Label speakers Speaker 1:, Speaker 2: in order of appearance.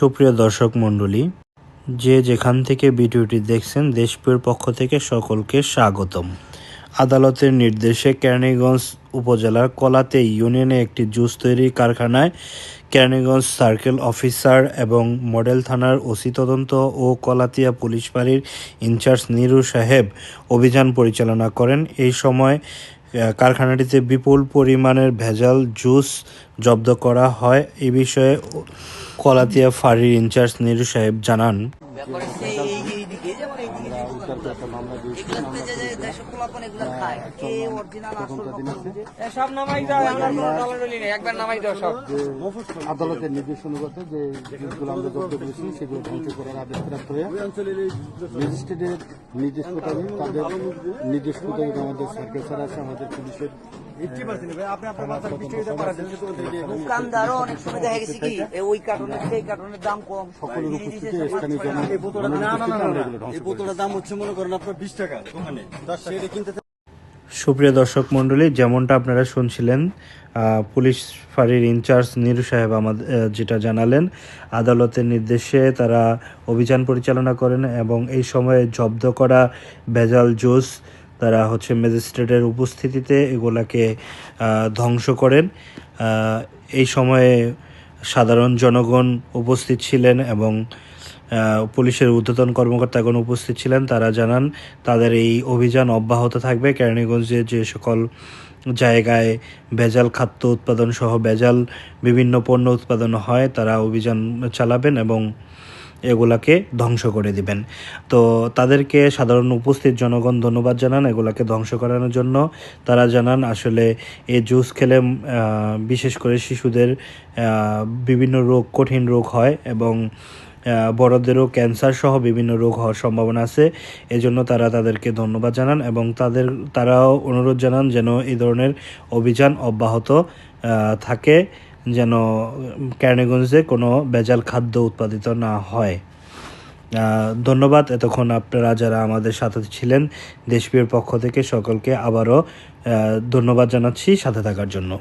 Speaker 1: সুপ্রিয় দর্শক মণ্ডলী, যে যেখান থেকে ভিডিওটি দেখছেন দেশপ্রিয়র পক্ষ থেকে সকলকে স্বাগতম। আদালতের নির্দেশে কেরানীগঞ্জ উপজেলার কলাতে ইউনিয়নে একটি জুস তৈরির কারখানায় কেরানীগঞ্জ সার্কেল অফিসার এবং মডেল থানার ওসি তদন্ত ও কলাতিয়া পুলিশ ফাঁড়ির ইনচার্জ নিরু সাহেব অভিযান পরিচালনা করেন। এই সময় কারখানাটিতে বিপুল পরিমাণের ভেজাল জুস জব্দ করা হয়। এ বিষয়ে কলাতিয়া ফাঁড়ির ইনচার্জ নিরু সাহেব জানান
Speaker 2: ব্যাপার হচ্ছে এই এই দিকে যেমন এই দিকে এগুলাতে যে যে দেশে পোলাপান এগুলা খায় কে অরিজিনাল আসল
Speaker 3: এ সব নামাই দাও আমার কোনো ডলারই নেই একবার নামাই দাও সব।
Speaker 4: আদালতের নির্দেশ অনুগত যে জিনিসগুলো আমরা জব্দ করেছি সেগুলো ধ্বংস করার আদেশ প্রাপ্ত হয়ে ম্যাজিস্ট্রেটের নির্দেশ মোতাবেক তাদের নির্দেশ মোতাবেক আমাদের সার্কেল স্যার আছে আমাদের পুলিশের
Speaker 2: দোকানদারও অনেক সময় দেখা গেছে কি ওই কার্টনের সেই কার্টনের দাম কম।
Speaker 4: সকলের উপস্থিতি স্থানীয় জন আমরা এগুলো ধ্বংস করি।
Speaker 5: দাম হচ্ছে মনে করেন আপনার বিশ টাকা দোকানে। সেটা কিনতে
Speaker 1: সুপ্রিয় দর্শক মণ্ডলী যেমনটা আপনারা শুনছিলেন পুলিশ ফাঁড়ির ইনচার্জ নিরু সাহেব আমাদের যেটা জানালেন আদালতের নির্দেশে তারা অভিযান পরিচালনা করেন এবং এই সময়ে জব্দ করা ভেজাল জুস তারা হচ্ছে ম্যাজিস্ট্রেটের উপস্থিতিতে এগুলাকে ধ্বংস করেন। এই সময়ে সাধারণ জনগণ উপস্থিত ছিলেন এবং পুলিশের ঊর্ধ্বতন কর্মকর্তাগণ উপস্থিত ছিলেন। তারা জানান, তাদের এই অভিযান অব্যাহত থাকবে। কেরানীগঞ্জে যে সকল জায়গায় ভেজাল খাদ্য উৎপাদন সহ ভেজাল বিভিন্ন পণ্য উৎপাদন হয়, তারা অভিযান চালাবেন এবং এগুলাকে ধ্বংস করে দিবেন। তো তাদেরকে সাধারণ উপস্থিত জনগণ ধন্যবাদ জানান, এগুলাকে ধ্বংস করানোর জন্য। তারা জানান আসলে এই জুস খেলে বিশেষ করে শিশুদের বিভিন্ন রোগ, কঠিন রোগ হয় এবং বড়দেরও ক্যান্সার সহ বিভিন্ন রোগ হওয়ার সম্ভাবনা আছে। এজন্য তারা তাদেরকে ধন্যবাদ জানান এবং তাদের, তারাও অনুরোধ জানান যেন এই ধরনের অভিযান অব্যাহত থাকে। যেন কেরানীগঞ্জে কোনো বেজাল খাদ্য উৎপাদিত না হয়। ধন্যবাদ এতক্ষণ আপনারা যারা আমাদের সাথে ছিলেন, দেশপ্রিয়র পক্ষ থেকে সকলকে আবারও ধন্যবাদ জানাচ্ছি সাথে থাকার জন্য।